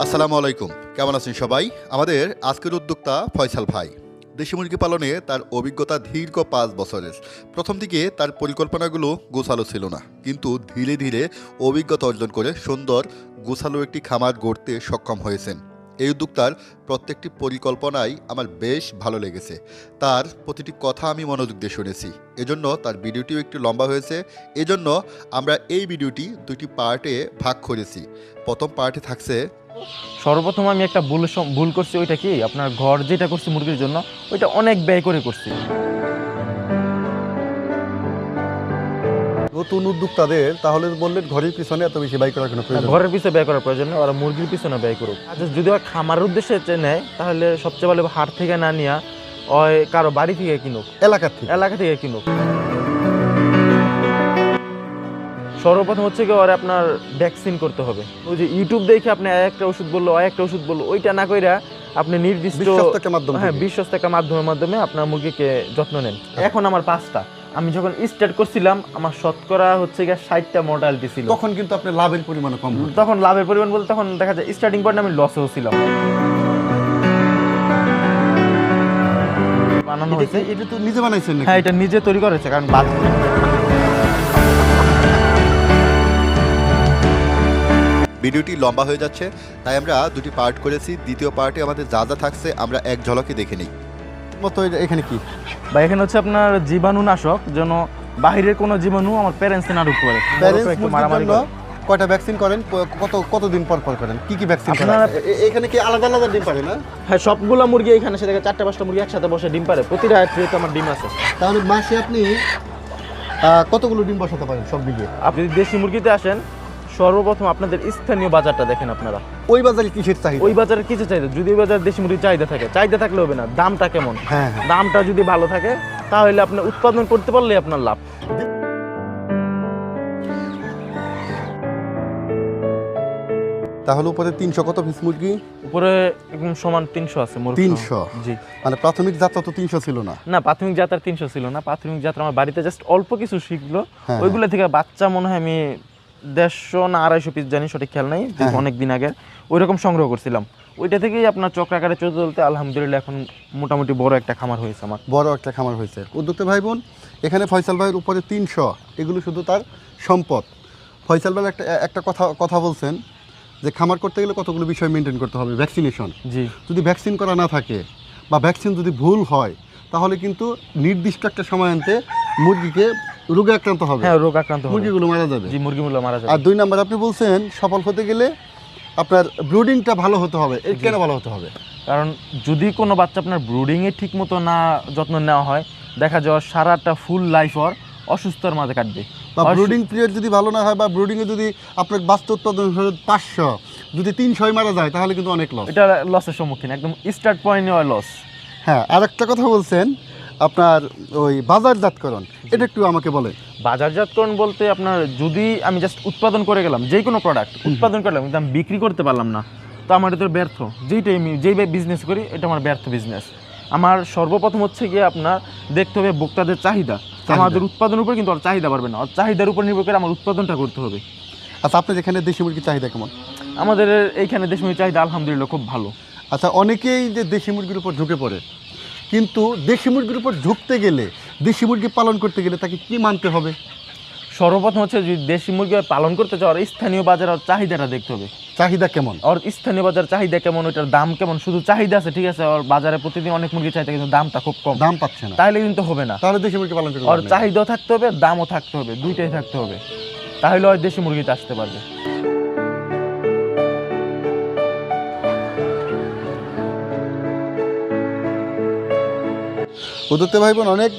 আসসালামু আলাইকুম। কেমন আছেন সবাই? আমাদের আজকের উদ্যোক্তা ফয়সাল ভাই। দেশি মুরগি পালনে তার অভিজ্ঞতা দীর্ঘ পাঁচ বছরের। প্রথম দিকে তার পরিকল্পনাগুলো গোছালো ছিল না, কিন্তু ধীরে ধীরে অভিজ্ঞতা অর্জন করে সুন্দর, গোছালো একটি খামার গড়তে সক্ষম হয়েছেন। এই উদ্যোক্তার প্রত্যেকটি পরিকল্পনাই আমার বেশ ভালো লেগেছে। তার প্রতিটি কথা আমি মনোযোগ দিয়ে শুনেছি। এজন্য তার ভিডিওটিও একটু লম্বা হয়েছে। এজন্য আমরা এই ভিডিওটি দুটি পার্টে ভাগ করেছি। প্রথম পার্টে থাকছে সর্বপ্রথম আমি একটা ভুল ভুল করছি ওইটা কি? আপনার ঘর যেটা করছি মুরগির জন্য ওইটা অনেক ব্যয় করে করছি। নতুন উদ্যোক্তাদের তাহলে বললেন ঘরের পিছনে এত বেশি ব্যয় করার কোনো প্রয়োজন ঘরের পিছনে ব্যয় করার প্রয়োজন নেই ওরা মুরগির পিছনে ব্যয় করুক। আচ্ছা যদি ওরা খামারের উদ্দেশ্যে নেয় তাহলে সবচেয়ে ভালো হাট থেকে না নিয়ে ওই কারও বাড়ি থেকে কিনুক। এলাকার থেকে। এলাকা থেকে কিনুক। সর্বপ্রথম হচ্ছে কি ওরা আপনার ভ্যাকসিন করতে হবে। ওই যে ইউটিউব দেখে আপনি একটা ওষুধ বলল আর একটা ওষুধ বলল ওইটা না কইরা আপনি নির্দিষ্ট হ্যাঁ থেকে। বিশ্বস্ত একটা মাধ্যমের মাধ্যমে আপনার মুরগিকে যত্ন নেন। এখন আমার পাঁচটা। আমি যখন স্টার্ট করছিলাম আমার শতকরা হচ্ছে গিয়ে ষাটটা মর্টালিটি ছিল তখন কিন্তু আপনার লাভের পরিমাণ কম তখন লাভের পরিমাণ বলতে তখন দেখা যায় স্টার্টিং পয়েন্ট আমি লসেও ছিলাম। বানানো হয়েছে। এটা তো নিজে বানাইছেন নাকি? হ্যাঁ এটা নিজে তৈরি করেছে কারণ বাজার ভিডিওটি লম্বা হয়ে যাচ্ছে তাই আমরা দুটি পার্ট করেছি। দ্বিতীয় পার্টে আমাদের যা যা থাকছে আমরা এক ঝলকে দেখে নিই। মতো এখানে কি? বা এখানে হচ্ছে আপনার জীবাণু নাশক যেন বাহিরের কোনো জীবাণু আমার প্যারেন্টসে না ঢুকতে পারে। প্যারেন্টস মারামারি কয়টা ভ্যাকসিন করেন? কত কতদিন পর পর করেন? কি কি ভ্যাকসিন করেন? এখানে কি আলাদা আলাদা ডিম পারে না? হ্যাঁ সবগুলো মুরগি এখানে সে দেখে চারটে পাঁচটা মুরগি একসাথে বসে ডিম পারে। প্রতিটা ট্রেতে আমার ডিম আছে। তাহলে মাসে আপনি কতগুলো ডিম বসাতে পারেন সব দিকে আপনি যদি দেশি মুরগিতে আসেন সর্বপ্রথম আপনাদের স্থানীয় বাজারটা দেখেন আপনারা। ওই বাজারে কিসের চাহিদা? ওই বাজারে কিছু চাহিদা? যদি ওই বাজারে দেশি মুরগির চাহিদা থাকে চাহিদা থাকলে হবে না দামটা কেমন? হ্যাঁ হ্যাঁ। দামটা যদি ভালো থাকে তাহলে আপনি উৎপাদন করতে পারলে আপনার লাভ। তাহলে উপরে তিনশো কত পিস মুরগি? উপরে একদম সমান তিনশো আছে মুরগি। 300? জি। মানে প্রাথমিক যাত্রা তো তিনশো ছিল না? না প্রাথমিক যাত্রা তিনশো ছিল না। প্রাথমিক যাত্রা আমার বাড়িতে জাস্ট অল্প কিছু শিখলো। হ্যাঁ, ওইগুলো থেকে বাচ্চা মনে হয় আমি দেড়শো না আড়াইশো পিস জানি সঠিক খেয়াল নাই হ্যাঁ। অনেক দিন আগে। ওই রকম সংগ্রহ করছিলাম। ওইটা থেকেই আপনার চক্রাকারে চলতে চলতে আলহামদুলিল্লাহ এখন মোটামুটি বড় একটা খামার হয়েছে আমার। বড় একটা খামার হয়েছে। উদ্যোক্তা ভাই বোন এখানে ফয়সাল ভাইয়ের উপরে তিনশো এগুলো শুধু তার সম্পদ। ফয়সাল ভাই একটা একটা কথা কথা বলছেন যে খামার করতে গেলে কতগুলো বিষয় মেনটেন করতে হবে ভ্যাকসিনেশন জি। যদি ভ্যাকসিন করা না থাকে বা ভ্যাকসিন যদি ভুল হয় তাহলে কিন্তু নির্দিষ্ট একটা সময় আনতে মুরগিকে রোগে আক্রান্ত হবে। হ্যাঁ রোগ আক্রান্ত হবে। মুরগিগুলো মারা যাবে। জি মুরগিগুলো মারা যাবে। আর দুই নাম্বার আপনি বলছেন সফল হতে গেলে আপনার ব্রুডিংটা ভালো হতে হবে। এর কেন ভালো হতে হবে? কারণ যদি কোনো বাচ্চা আপনার ব্রুডিংয়ে ঠিক মতো না যত্ন নেওয়া হয় দেখা যাওয়া সারাটা ফুল লাইফ ওর অসুস্থর মাঝে কাটবে। বা ব্রুডিং পিরিয়ড যদি ভালো না হয় বা ব্রুডিংয়ে যদি আপনার বাচ্চা উৎপাদন পাঁচশো যদি তিনশোয় মারা যায় তাহলে কিন্তু অনেক লস এটা লসের সম্মুখীন একদম স্টার্ট পয়েন্ট লস হ্যাঁ আর একটা কথা বলছেন আপনার ওই বাজারজাতকরণ এটা একটু আমাকে বলে বাজারজাতকরণ বলতে আপনার যদি আমি জাস্ট উৎপাদন করে গেলাম যে কোনো প্রোডাক্ট উৎপাদন করলাম কিন্তু আমি বিক্রি করতে পারলাম না তো আমার এটা ব্যর্থ। যেইটাই আমি যেই বিজনেস করি এটা আমার ব্যর্থ বিজনেস আমার সর্বপ্রথম হচ্ছে গিয়ে আপনার দেখতে হবে ভোক্তাদের চাহিদা। আমাদের উৎপাদনের উপর কিন্তু ওর চাহিদা পারবে না। ওর চাহিদার উপর নির্ভর করে আমার উৎপাদনটা করতে হবে। আচ্ছা আপনার এখানে দেশি মুরগির চাহিদা কেমন? আমাদের এইখানে দেশি মুরগির চাহিদা আলহামদুলিল্লাহ খুব ভালো। আচ্ছা অনেকেই যে দেশি মুরগির উপর ঝুঁকে পড়ে কিন্তু দেশি মুরগির উপর ঝুঁকতে গেলে দেশি মুরগি পালন করতে গেলে তাকে কি মানতে হবে? সর্বপ্রথম হচ্ছে যদি দেশি মুরগি পালন করতে চাও আর স্থানীয় বাজার ওর চাহিদাটা দেখতে হবে। চাহিদা কেমন? ওর স্থানীয় বাজার চাহিদা কেমন ওইটার দাম কেমন? শুধু চাহিদা আছে ঠিক আছে? ওর বাজারে প্রতিদিন অনেক মুরগি চাহিদা কিন্তু দামটা খুব কম। দাম পাচ্ছে না। তাহলে কিন্তু হবে না। তাহলে দেশি মুরগি পালন করতে ওর পারবে চাহিদাও থাকতে হবে দামও থাকতে হবে দুইটাই থাকতে হবে। তাহলে ওই দেশি মুরগিতে আসতে পারবে। উদত্তে ভাই বোন অনেক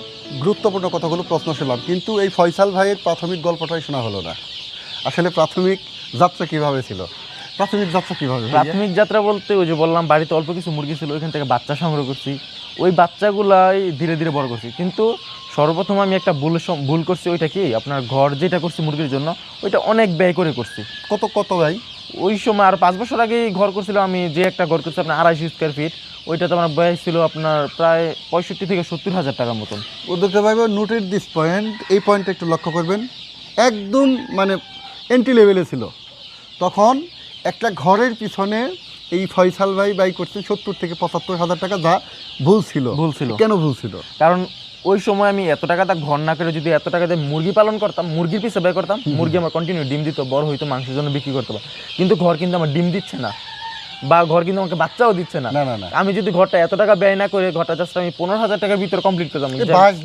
গুরুত্বপূর্ণ কথাগুলো প্রশ্ন শুনলাম কিন্তু এই ফয়সাল ভাইয়ের প্রাথমিক গল্পটাই শোনা হলো না। আসলে প্রাথমিক যাত্রা কীভাবে ছিল? প্রাথমিক যাত্রা কীভাবে প্রাথমিক যাত্রা বলতে ওই যে বললাম বাড়িতে অল্প কিছু মুরগি ছিল ওইখান থেকে বাচ্চা সংগ্রহ করছি। ওই বাচ্চাগুলাই ধীরে ধীরে বড় করছি। কিন্তু সর্বপ্রথম আমি একটা ভুল ভুল করছি ওইটা কি? আপনার ঘর যেটা করছি মুরগির জন্য ওইটা অনেক ব্যয় করে করছি। কত কত ভাই ওই সময় আর পাঁচ বছর আগেই ঘর করছিল আমি যে একটা ঘর করছি আপনার আড়াইশো স্কোয়ার ফিট ওইটা তো আমার ব্যয় ছিল আপনার প্রায় পঁয়ষট্টি থেকে সত্তর হাজার টাকার মতন। উদ্যোক্তা ভাই নোটেড দিস পয়েন্ট এই পয়েন্টটা একটু লক্ষ্য করবেন। একদম মানে এন্ট্রি লেভেলে ছিল। তখন একটা ঘরের পিছনে এই ফয়সাল ভাই বাই করছে সত্তর থেকে পঁচাত্তর হাজার টাকা যা ভুল ছিল। ভুল ছিল। কেন ভুল ছিল? কারণ ওই সময় আমি এত টাকা তা ঘর না করে যদি এত টাকা দিয়ে মুরগি পালন করতাম মুরগির পিছে ব্যয় করতাম মুরগি আমার কন্টিনিউ ডিম দিত বড় হইতো মাংসের জন্য বিক্রি করতে। পারতাম কিন্তু ঘর কিন্তু আমার ডিম দিচ্ছে না বা ঘর কিন্তু আমাকে বাচ্চাও দিচ্ছে না। আমি যদি ঘরটা এত টাকা ব্যয় না করে ঘরটা জাস্ট আমি পনেরো হাজার টাকার ভিতরে কমপ্লিট করতাম।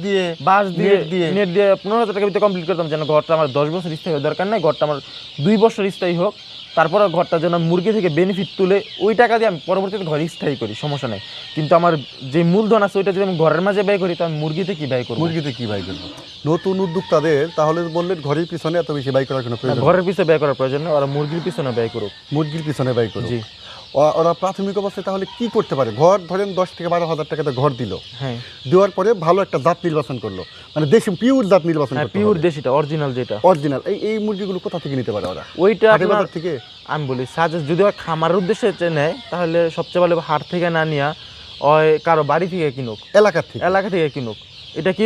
দিয়ে বাস দিয়ে নেট দিয়ে। নেট দিয়ে পনেরো হাজার টাকার ভিতরে কমপ্লিট করতাম যেন ঘরটা আমার দশ বছর স্থায়ী হওয়ার দরকার নাই ঘরটা আমার দুই বছর স্থায়ী হোক। তারপরে ঘরটা যেন মুরগি থেকে বেনিফিট তুলে ওই টাকা দিয়ে আমি পরবর্তীতে ঘর স্থায়ী করি সমস্যা নেই। কিন্তু আমার যে মূলধন আছে ওইটা যদি আমি ঘরের মাঝে ব্যয় করি তো আমি মুরগিতে কী ব্যয় করব? মুরগিতে কী ব্যয় করব? নতুন উদ্যোক্তাদের তাহলে বললেন ঘরের পিছনে এত বেশি ব্যয় করার কোনো প্রয়োজন ঘরের পিছনে ব্যয় করার প্রয়োজন নেই ওরা মুরগির পিছনে ব্যয় করুক। মুরগির পিছনে ব্যয় করুক। জি। ওরা প্রাথমিক অবস্থায় তাহলে কি করতে পারে? ঘর ধরেন দশ থেকে বারো হাজার টাকাতে ঘর দিল। হ্যাঁ। দেওয়ার পরে ভালো একটা জাত নির্বাচন করল। মানে দেশি পিওর জাত নির্বাচন হ্যাঁ পিওর দেশিটা অরিজিনাল যেটা। অরিজিনাল এই এই মুরগিগুলো কোথা থেকে নিতে পারে ওরা? ওইটা আপনার বাজার থেকে? আমি বলি সাজেস্ট যদি ওরা খামারের উদ্দেশ্যে নেয় তাহলে সবচেয়ে ভালো হাট থেকে না নিয়া ওই কারও বাড়ি থেকে কিনুক। এলাকার থেকে? এলাকা থেকে কিনুক। এটা কি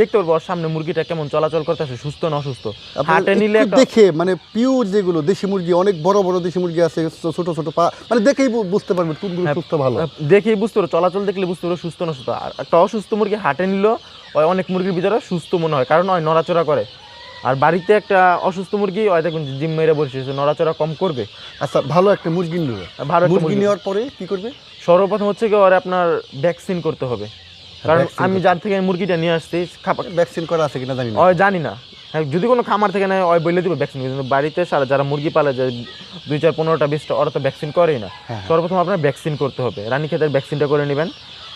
দেখতে পারব সামনে মুরগিটা কেমন চলাচল করতেছে সুস্থ না অসুস্থ? হাটে নিলে একটু দেখে মানে পিওর যেগুলো দেশি মুরগি অনেক বড় বড় দেশি মুরগি আছে ছোট ছোট পা মানে দেখেই বুঝতে পারবেন কোনগুলো হ্যাঁ, সুস্থ ভালো। দেখেই বুঝতে পারো চলাচল দেখলে বুঝতে পারো সুস্থ না অসুস্থ। আর একটা অসুস্থ মুরগি হাটে নিল ওই অনেক মুরগির ভিতরে সুস্থ মনে হয় কারণ ওই নড়াচড়া করে। আর বাড়িতে একটা অসুস্থ মুরগি ওই দেখুন জিম মেরে বসেছে নড়াচড়া কম করবে। আচ্ছা ভালো একটা মুরগি নিল। ভালো মুরগি মুরগি। নেওয়ার পরে কি করবে? সর্বপ্রথম হচ্ছে কি ওর আপনার ভ্যাকসিন করতে হবে। কারণ আমি যার থেকে মুরগিটা নিয়ে আসছি ভ্যাকসিন করা আছে কিনা জানি না। ওই জানি না। হ্যাঁ যদি কোনো খামার থেকে নেয় ওই বলে দিব ভ্যাকসিন কিন্তু বাড়িতে সারা যারা মুরগি পালে যায় দুই চার পনেরোটা বিশটা ওরা তো ভ্যাকসিন করেই না। হ্যাঁ। সর্বপ্রথম আপনার ভ্যাকসিন করতে হবে। রানী খেতের ভ্যাকসিনটা করে নেবেন।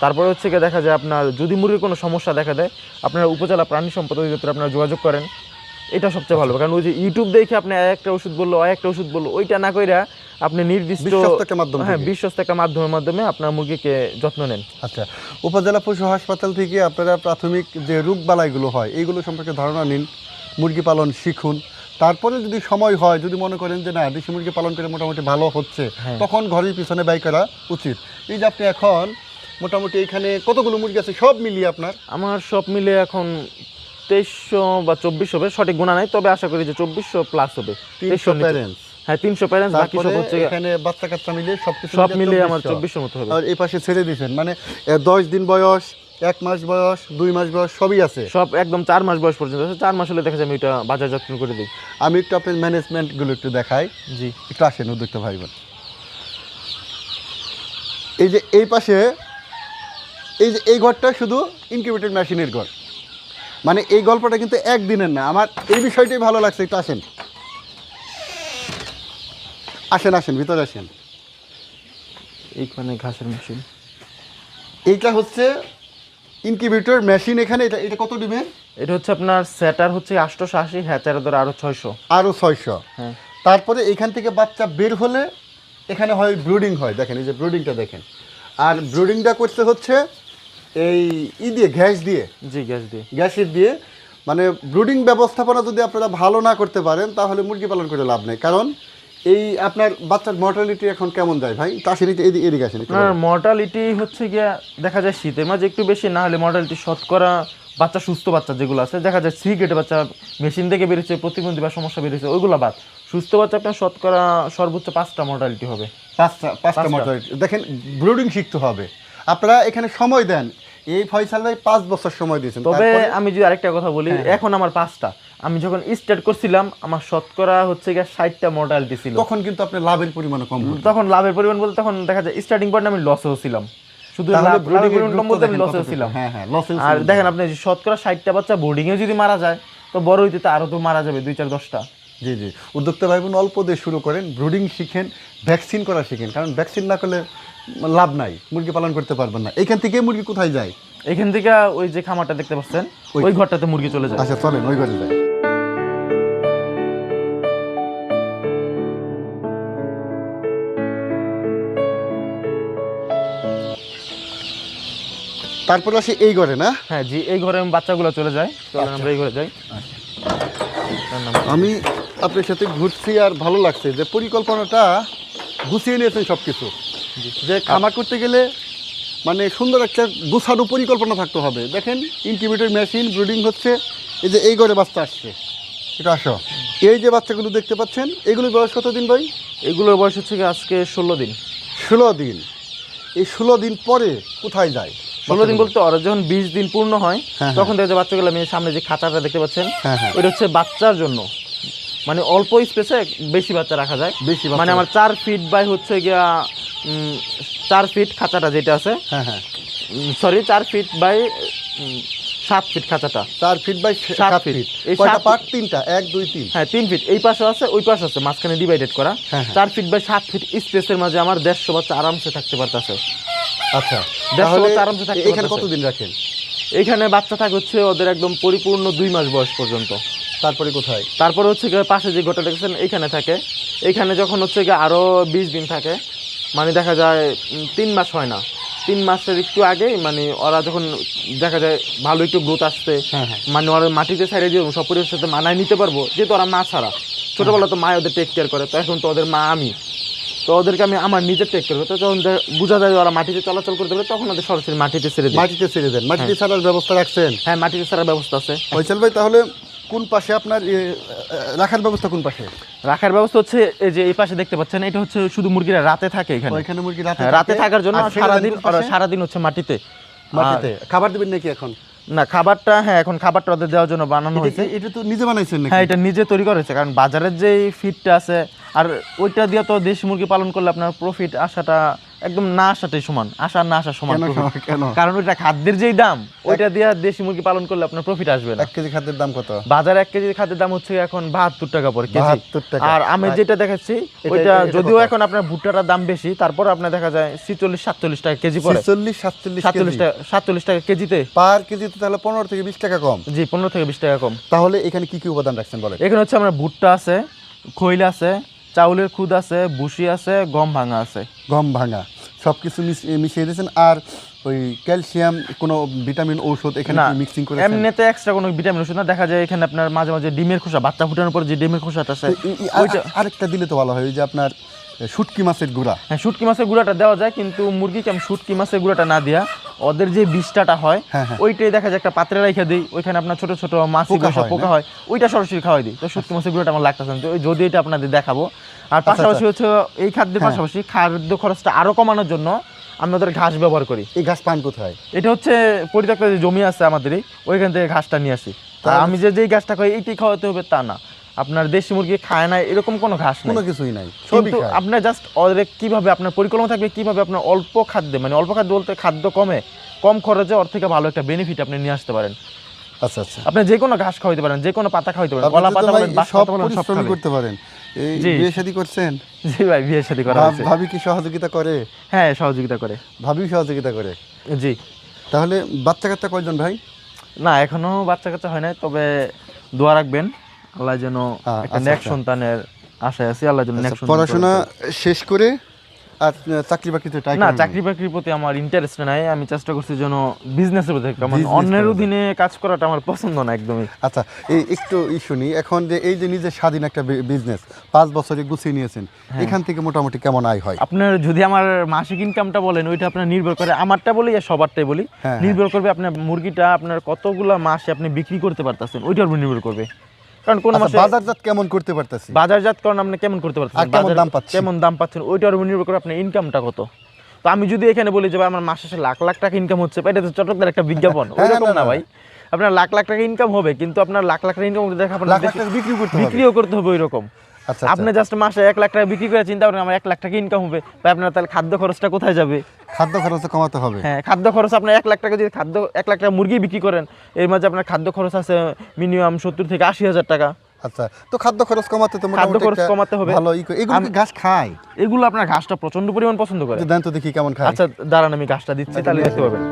তারপরে হচ্ছে গিয়ে দেখা যায় আপনার যদি মুরগির কোনো সমস্যা দেখা দেয় আপনার উপজেলা প্রাণী সম্পদ অধিদপ্তরে আপনারা যোগাযোগ করেন। এটা সবচেয়ে ভালো। কারণ ওই যে ইউটিউব দেখে আপনি একটা ওষুধ বলল একটা ওষুধ বলল ওইটা না কইরা আপনি নির্দিষ্ট হ্যাঁ বিশ্বস্ত একটা মাধ্যমের মাধ্যমে আপনার মুরগিকে যত্ন নেন। আচ্ছা উপজেলা পশু হাসপাতাল থেকে আপনারা প্রাথমিক যে রোগবালাইগুলো হয় এইগুলো সম্পর্কে ধারণা নিন মুরগি পালন শিখুন। তারপরে যদি সময় হয় যদি মনে করেন যে না দেশি মুরগি পালন করে মোটামুটি ভালো হচ্ছে হ্যাঁ। তখন ঘরের পিছনে ব্যয় করা উচিত। এই যে আপনি এখন মোটামুটি এখানে কতগুলো মুরগি আছে সব মিলিয়ে আপনার? আমার সব মিলে এখন তেইশশো বা চব্বিশ হবে সঠিক গুণা নাই তবে আশা করি যে চব্বিশশো প্লাস হবে। তিনশো 2300 প্যারেন্টস হ্যাঁ তিনশো প্যারেন্টস বাকি সব হচ্ছে এখানে বাচ্চা কাচ্চা মিলিয়ে সব কিছু সব মিলিয়ে আমার চব্বিশশো। মতো হবে। আর এই পাশে ছেড়ে দিয়েছেন মানে দশ দিন বয়স এক মাস বয়স দুই মাস বয়স সবই আছে। সব একদম চার মাস বয়স পর্যন্ত আছে। চার মাস হলে দেখা যায় আমি এটা বাজার যত্ন করে দিই। আমি একটু আপনার ম্যানেজমেন্টগুলো একটু দেখাই। জি। একটু আসেন উদ্যোক্তা ভাই বোন এই যে এই পাশে এই যে এই ঘরটা শুধু ইনকিউবেটেড মেশিনের ঘর। মানে এই গল্পটা কিন্তু একদিনের না। আমার এই বিষয়টাই ভালো লাগছে একটু আসেন। আসেন আসেন ভিতরে আসেন। এইখানে ঘাসের মেশিন এইটা হচ্ছে ইনকিউবেটর মেশিন এখানে এটা এটা কত ডিমের? এটা হচ্ছে আপনার স্যাটার হচ্ছে আটশোশো আশি হ্যাচার ধরে আরও ছয়শো। আরও ছয়শো। হ্যাঁ। তারপরে এখান থেকে বাচ্চা বের হলে এখানে হয় ব্রুডিং হয়। দেখেন এই যে ব্রুডিংটা দেখেন। আর ব্রুডিংটা করতে হচ্ছে এই ই দিয়ে গ্যাস দিয়ে? জি গ্যাস দিয়ে। গ্যাসের দিয়ে? মানে ব্রুডিং ব্যবস্থাপনা যদি আপনারা ভালো না করতে পারেন তাহলে মুরগি পালন করে লাভ নেই। কারণ এই আপনার বাচ্চার মর্টালিটি এখন কেমন যায় ভাই? তা আসেন এদিকে আসেন মর্টালিটি হচ্ছে গিয়া দেখা যায় শীতের মাঝে একটু বেশি না হলে মর্টালিটি শতকরা বাচ্চা সুস্থ বাচ্চা যেগুলো আছে দেখা যায় সি বাচ্চা মেশিন থেকে বেরিয়েছে প্রতিবন্ধী বা সমস্যা বেরিয়েছে ওইগুলো বাদ। সুস্থ বাচ্চা আপনার শতকরা সর্বোচ্চ পাঁচটা মর্টালিটি হবে। পাঁচটা পাঁচটা। মর্টালিটি দেখেন ব্রুডিং শিখতে হবে। আপনারা এখানে সময় দেন। এই ফয়সাল ভাই পাঁচ বছর সময় দিয়েছেন। তবে আমি যদি আরেকটা কথা বলি এখন আমার পাঁচটা। আমি যখন স্টার্ট করছিলাম আমার শতকরা হচ্ছে গিয়ে ষাটটা মর্টালিটি ছিল। তখন কিন্তু আপনার লাভের পরিমাণ কম। তখন লাভের পরিমাণ বলতে তখন দেখা যায় স্টার্টিং পয়েন্ট আমি লসেও ছিলাম। শুধু লাভ- লাভের পরিমাণ বলতে আমি ছিলাম। হ্যাঁ হ্যাঁ আর দেখেন আপনি যে শতকরা ষাটটা বাচ্চা বোর্ডিং এ যদি মারা যায় তো বড় হইতে তো আরও তো মারা যাবে দুই চার দশটা। জি জি। উদ্যোক্তা ভাই বোন অল্প দিয়ে শুরু করেন ব্রুডিং শিখেন ভ্যাকসিন করা শিখেন। কারণ ভ্যাকসিন না করলে লাভ নাই মুরগি পালন করতে পারবেন না। এখান থেকে মুরগি কোথায় যায়? এখান থেকে ওই যে খামারটা দেখতে পাচ্ছেন ওই- ঘরটাতে মুরগি চলে যায়। আচ্ছা চলেন ওই ঘরে যায়। তারপরে আসি এই ঘরে না? হ্যাঁ জি এই ঘরে বাচ্চাগুলো চলে যায়। চলেন আমরা এই ঘরে যাই। আমি আপনার সাথে ঘুরছি আর ভালো লাগছে যে পরিকল্পনাটা গুছিয়ে নিয়েছেন সব কিছু যে খামার করতে গেলে মানে সুন্দর একটা গুছানো পরিকল্পনা থাকতে হবে। দেখেন ইনকিউবেটর মেশিন ব্রিডিং হচ্ছে এই যে এই ঘরে বাচ্চা আসছে। এটা আসো। এই যে বাচ্চাগুলো দেখতে পাচ্ছেন এগুলো বয়স কত দিন ভাই? এগুলোর বয়স হচ্ছে আজকে ষোলো দিন। ষোলো দিন। এই ষোলো দিন পরে কোথায় যায়? ষোলো দিন বলতে ওরা যখন বিশ দিন পূর্ণ হয় হ্যাঁ, তখন দেখা যায় বাচ্চাগুলো আমি সামনে যে খাঁচাটা দেখতে পাচ্ছেন হ্যাঁ হ্যাঁ। ওইটা হচ্ছে বাচ্চার জন্য। মানে অল্প স্পেসে বেশি বাচ্চা রাখা যায়। বেশি মানে আমার চার ফিট বাই হচ্ছে গিয়া চার ফিট খাঁচাটা যেটা আছে হ্যাঁ হ্যাঁ। সরি চার ফিট বাই সাত ফিট খাঁচাটা। চার ফিট বাই সাত ফিট। এই সাত পার্ট তিনটা। এক দুই তিন। হ্যাঁ তিন ফিট এই পাশে আছে ওই পাশে আছে মাঝখানে ডিভাইডেড করা। হ্যাঁ, হ্যাঁ। চার ফিট বাই সাত ফিট স্পেসের মাঝে আমার দেড়শো বাচ্চা আরামসে থাকতে পারতেছে। আচ্ছা দেড়শো বাচ্চা আরামসে থাকতে এখানে। কতদিন রাখেন? এইখানে বাচ্চা থাকে হচ্ছে ওদের একদম পরিপূর্ণ দুই মাস বয়স পর্যন্ত। তারপরে কোথায়? তারপরে হচ্ছে গিয়ে পাশে যে গোটা দেখছেন এইখানে থাকে। এইখানে যখন হচ্ছে গিয়ে আরও বিশ দিন থাকে মানে দেখা যায় তিন মাস হয় না। তিন মাসের একটু আগে মানে ওরা যখন দেখা যায় ভালো একটু গ্রোথ আসতে হ্যাঁ হ্যাঁ। মানে ওরা মাটিতে ছাড়িয়ে দিয়ে সব পরিবেশের সাথে মানায় নিতে পারব যেহেতু ওরা মা ছাড়া। ছোটোবেলা তো মা ওদের টেক কেয়ার করে তো এখন তো ওদের মা আমি। তো ওদেরকে আমি আমার নিজের টেক কেয়ার করতে যখন বোঝা যায় ওরা মাটিতে চলাচল করতে পারে তখন ওদের সরাসরি মাটিতে ছেড়ে দিই মাটিতে ছেড়ে দেন। মাটিতে ছাড়ার ব্যবস্থা রাখছেন? হ্যাঁ মাটিতে ছাড়ার ব্যবস্থা আছে। ভাই তাহলে কোন পাশে আপনার রাখার ব্যবস্থা কোন পাশে? রাখার ব্যবস্থা হচ্ছে এই যে এই পাশে দেখতে পাচ্ছেন এটা হচ্ছে শুধু মুরগিরা রাতে থাকে এখানে। ওইখানে মুরগি রাতে হ্যাঁ, রাতে থাকার জন্য সারাদিন সারাদিন হচ্ছে মাটিতে। মাটিতে। খাবার দিবেন নাকি এখন? না খাবারটা হ্যাঁ এখন খাবারটা ওদের দেওয়ার জন্য বানানো হয়েছে। এটা- তো নিজে বানাইছেন নাকি? হ্যাঁ এটা নিজে তৈরি করেছে কারণ বাজারের যে ফিডটা আছে আর ওইটা দিয়ে তো দেশি মুরগি পালন করলে আপনার প্রফিট আসাটা একদম না আসাটাই সমান আসা না আসা সমান কারণ ওইটা খাদ্যের যেই দাম ওইটা দিয়ে দেশি মুরগি পালন করলে আপনার প্রফিট আসবে না। এক কেজি খাদ্যের দাম কত? বাজারে এক কেজি খাদ্যের দাম হচ্ছে এখন বাহাত্তর টাকা পরে কেজি। আর আমি যেটা দেখাচ্ছি ওইটা যদিও এখন আপনার ভুট্টাটার দাম বেশি তারপর আপনার দেখা যায় ছিচল্লিশ সাতচল্লিশ টাকা কেজি পরে। চল্লিশ সাতচল্লিশ সাতচল্লিশ টাকা সাতচল্লিশ টাকা কেজিতে। পার কেজিতে তাহলে পনেরো থেকে বিশ টাকা কম। জি পনেরো থেকে বিশ টাকা কম। তাহলে এখানে কি কি উপাদান রাখছেন বলে এখানে হচ্ছে আমরা ভুট্টা আছে খৈল আছে চাউলের খুদ আছে ভুসি আছে গম ভাঙা আছে। গম ভাঙা। সব কিছু মিশিয়ে দিয়েছেন। আর ওই ক্যালসিয়াম কোনো ভিটামিন ঔষধ এখানে মিক্সিং করে এমনিতে এক্সট্রা কোনো ভিটামিন ওষুধ না। দেখা যায় এখানে আপনার মাঝে মাঝে ডিমের খোসা বাচ্চা ফুটানোর পর যে ডিমের খোসাটা আছে ওইটা আরেকটা দিলে তো ভালো হয় ওই যে আপনার শুটকি মাছের গুঁড়া। হ্যাঁ শুটকি মাছের গুঁড়াটা দেওয়া যায় কিন্তু মুরগিকে আমি শুটকি মাছের গুঁড়াটা না দিয়া ওদের যে বিষটাটা হয় হ্যাঁ, হ্যাঁ। ওইটাই দেখা যায় একটা পাত্রে রেখে দিই ওইখানে আপনার ছোট ছোট মাছি পোকা হয়, পোকা হয় ওইটা সরাসরি খাওয়াই দিই। তো শুটকি মাছের গুঁড়াটা আমার লাগতেছে তো ওই যদি এটা আপনাদের দেখাবো। আর আচ্ছা, পাশাপাশি হচ্ছে এই খাদ্যের হ্যাঁ। পাশাপাশি খাদ্য খরচটা আরও কমানোর জন্য আমি ওদের ঘাস ব্যবহার করি। এই ঘাস পান কোথায়? এটা হচ্ছে পরিত্যক্ত যে জমি আছে আমাদেরই ওইখান থেকে ঘাসটা নিয়ে আসি। আমি যে যেই ঘাসটা খাই এইটাই খাওয়াতে হবে তা না। আপনার দেশি মুরগি খায় না এরকম কোনো ঘাস নেই। কোনো কিছুই নাই কিন্তু আপনার জাস্ট কীভাবে আপনার পরিকল্পনা থাকবে কীভাবে আপনার অল্প খাদ্যে মানে অল্প খাদ্য বলতে খাদ্য কমে কম খরচে ওর থেকে ভালো একটা বেনিফিট আপনি নিয়ে আসতে পারেন। আচ্ছা আচ্ছা। আপনি যে কোনো ঘাস খাওয়াইতে পারেন যে কোনো পাতা খাওয়াইতে পারেন কলা পাতা বলেন সব খাবে। করতে পারেন। এই বিয়ে শাদী করছেন? জি ভাই বিয়ের সাথে করা হয়েছে। ভাবি কি সহযোগিতা করে? হ্যাঁ সহযোগিতা করে। ভাবি সহযোগিতা করে? জি। তাহলে বাচ্চা কাচ্চা কয়জন ভাই? না এখনও বাচ্চা কাচ্চা হয় নাই তবে দোয়া রাখবেন। আল্লাহ যেন হ্যাঁ, একটা আচ্ছা, আচ্ছা। সন্তানের আশায় আছি আল্লাহ যেন আচ্ছা, পড়াশোনা শেষ করে আর চাকরি বাকরিতে না চাকরি বাকরির প্রতি আমার ইন্টারেস্ট নাই আমি চেষ্টা করছি যেন বিজনেসের প্রতি Business অন্যের অধীনে কাজ করাটা আমার পছন্দ না একদমই। আচ্ছা এই একটু ই শুনি এখন যে এই যে নিজের স্বাধীন একটা বিজনেস পাঁচ বছরে গুছিয়ে নিয়েছেন হ্যাঁ। এখান থেকে মোটামুটি কেমন আয় হয়? আপনার যদি আমার মাসিক ইনকামটা বলেন ওইটা আপনার নির্ভর করে আমারটা বলি আর সবারটাই বলি হ্যাঁ, নির্ভর করবে আপনার মুরগিটা আপনার কতগুলা মাসে আপনি বিক্রি করতে পারতেছেন ওইটার উপর নির্ভর করবে। কারণ কোন আচ্ছা, মাসে বাজারজাত কেমন করতে পারতেছি? আপনি কেমন করতে পারতেছেন? কেমন দাম পাচ্ছেন? কেমন দাম পাচ্ছেন? ওইটার উপর নির্ভর করে আপনার ইনকামটা কত? তো আমি যদি এখানে বলি যে ভাই আমার মাসে লাখ লাখ টাকা ইনকাম হচ্ছে এটা তো চটকদার একটা বিজ্ঞাপন। হ্যাঁ, ওইরকম না। ভাই। আপনার লাখ লাখ টাকা ইনকাম হবে কিন্তু আপনার লাখ লাখ টাকা ইনকাম দেখা আপনার লাখ লাখ বেশি- টাকা বিক্রি করতে হবে। বিক্রিও করতে হবে ওই রকম আচ্ছা আপনি জাস্ট মাসে এক লাখ টাকা বিক্রি করে চিন্তা করেন আমার এক লাখ টাকা ইনকাম হবে। ভাই আপনার তাহলে খাদ্য খরচটা কোথায় যাবে? খাদ্য খরচ কমাতে হবে। হ্যাঁ খাদ্য খরচ আপনার এক লাখ টাকা যদি খাদ্য এক লাখ টাকা মুরগি বিক্রি করেন এর মাঝে আপনার খাদ্য খরচ আছে মিনিমাম সত্তর থেকে আশি হাজার টাকা। আচ্ছা তো খাদ্য খরচ কমাতে তো খাদ্য খরচ কমাতে হবে। ভালো এগুলো কি ঘাস খায়? এগুলো আপনার ঘাসটা প্রচণ্ড পরিমাণ পছন্দ করে। দেন তো দেখি কেমন খায়। আচ্ছা দাঁড়ান আমি ঘাসটা দিচ্ছি তাহলে দেখতে পাবেন।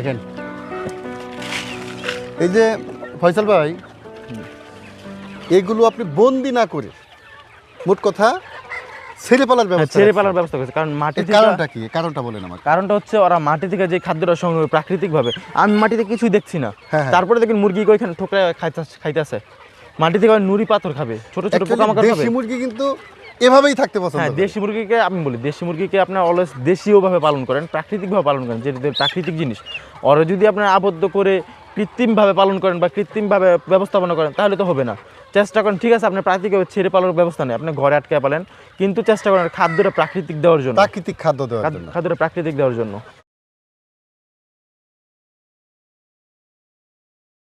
দেখেন। এই যে ফয়সাল ভাই এগুলো আপনি বন্দি না করে মোট কথা ছেড়ে পালার হ্যাঁ, ব্যবস্থা ছেড়ে পালার ব্যবস্থা করেছে কারণ মাটি থেকে কারণটা কি? কারণটা বলেন আমাকে। কারণটা হচ্ছে ওরা মাটি থেকে যে খাদ্যটা সংগ্রহ প্রাকৃতিক ভাবে আমি মাটিতে কিছুই দেখছি না। হ্যাঁ, হ্যাঁ। তারপরে দেখেন মুরগি ওইখানে ঠোকরে খাইতে খাইতেছে মাটি থেকে নুড়ি পাথর খাবে ছোট ছোট পোকামাকড় খাবে। দেশি মুরগি কিন্তু এভাবেই থাকতে পছন্দ হ্যাঁ। দেশি মুরগিকে আমি বলি দেশি মুরগিকে আপনার অলওয়েজ দেশীয়ভাবে পালন করেন প্রাকৃতিকভাবে পালন করেন যেটা প্রাকৃতিক জিনিস। ওরা যদি আপনার আবদ্ধ করে কৃত্রিমভাবে পালন করেন বা কৃত্রিমভাবে ব্যবস্থাপনা করেন তাহলে তো হবে না। চেষ্টা করেন ঠিক আছে আপনি প্রাকৃতিক ছেড়ে পালানোর ব্যবস্থা নেই আপনি ঘরে আটকে পালেন কিন্তু চেষ্টা করেন খাদ্যটা প্রাকৃতিক দেওয়ার জন্য। প্রাকৃতিক খাদ্য দেওয়ার জন্য। খাদ্যটা প্রাকৃতিক দেওয়ার জন্য।